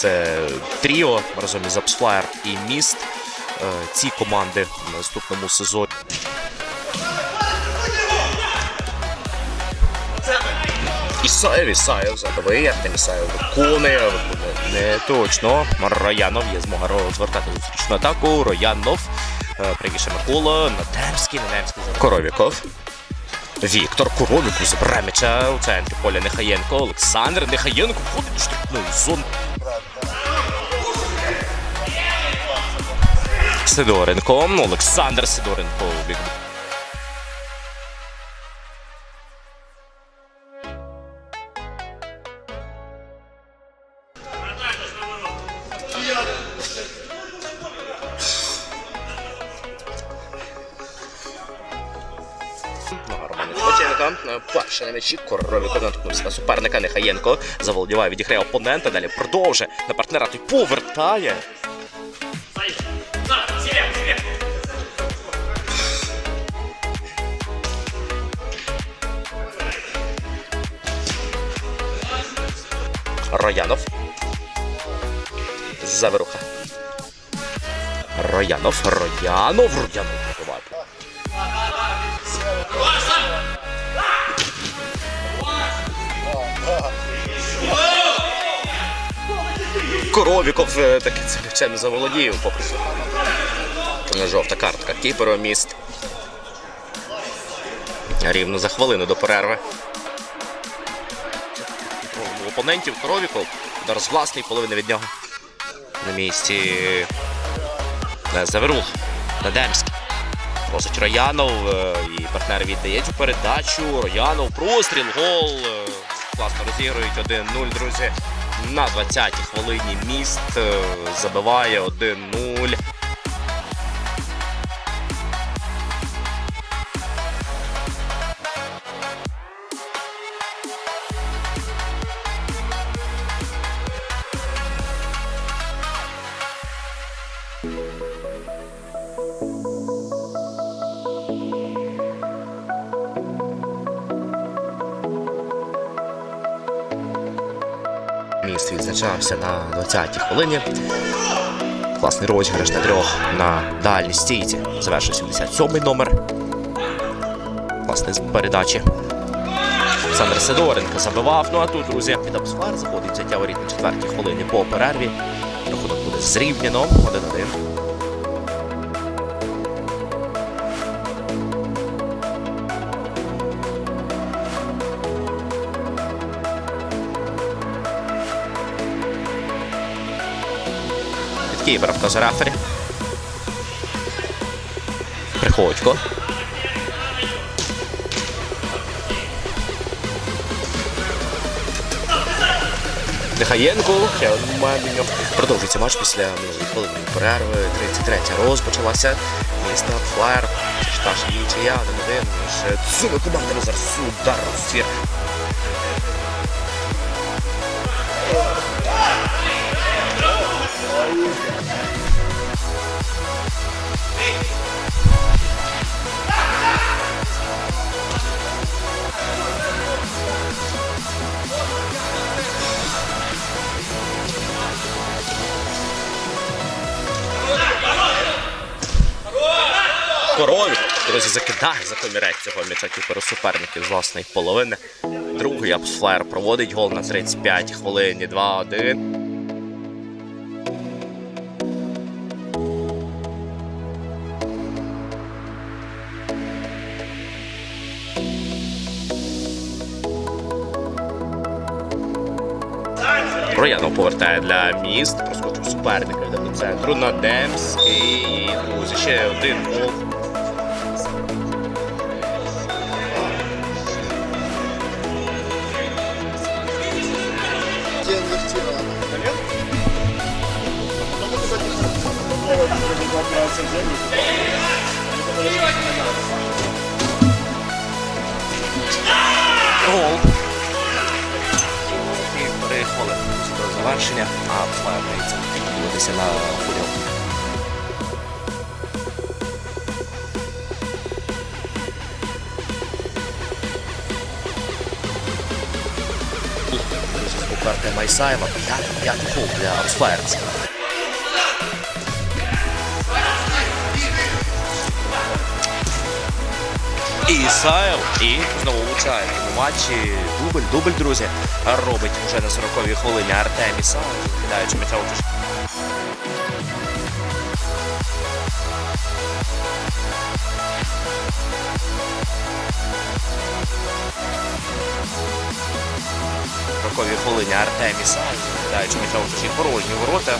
це Тріо разом із Апсфлаєр і Міст. Е, Ці команди в наступному сезоні. Ісаєв, Ісаєв задовий, Артем Ісаєв виконує, виконує не точно. Роянов є змога розвертати зустрічну атаку. Роянов, е, правіше Микола, Надемський, Надемський за Коровіков. Віктор Коровіков забирає м'яча у центрі поля Нехаєнко. Олександр Нехаєнко входить у штрафну зону. Сидоренко, Олександр Сидоренко бік Споченко. Перший на м'ячі. Коровіков наткнувся на суперника Нехаєнко. Заволодіває, відіграє опонента. Далі продовжує на партнера. Той повертає. Роянов. Заверуха. Роянов. Роянов. Роянов. Коровіков е, таки цим м'ячем заволодів, попри. Жовта картка кіперу міст. Рівно за хвилину до перерви. У опонентів Коровіков. Удар з власної половини від нього. На місці е, Заверух. Надемський. Просить Роянов. е, І партнер віддає цю передачу. Роянов. Простріл. Гол. е, Класно розігрують 1-0, друзі. На 20-й хвилині міст забиває 1-0. Відзначався на 20-й хвилині. Класний розіграш на трьох на дальній стійці. Завершив 77-й номер. Класний з передачі. Олександр Сидоренко забивав. Ну а тут, друзі, під Абсфар заходить взяття воріт на четвертій хвилині по перерві. Рахунок буде зрівняно 1-1. Від Києва вказує рефері. Приходько. Нехаєнко, ще. Продовжується матч після хвилинної перерви. 33 розпочалася. Місто Флаєр. Та ж нічия, 1-1 між цими командами зараз удар розсвір. Корові. Друзі, закидає за комірець цього м'яча кіперу суперників з власної половини. Другий Апсфлаєр проводить гол на 35 хвилині 2-1. Роянов повертає для міст, проскочив суперника йде до центру на Демський. Друзі, ще один гол. Гол. Хвилини до завершення, а обслагається дивитися на футбол. від Артема Ісаєва. П'ятий, п'ятий для для Росфаєрця. Ісаєв і знову влучає цьому матчі. Дубль, дубль, друзі. Робить вже на 40-й хвилині Артем Ісаєв, кидаючи м'яча у кишку. роковій хвилині Артем Ісаєв, кидаючи м'яча у чужі порожні ворота.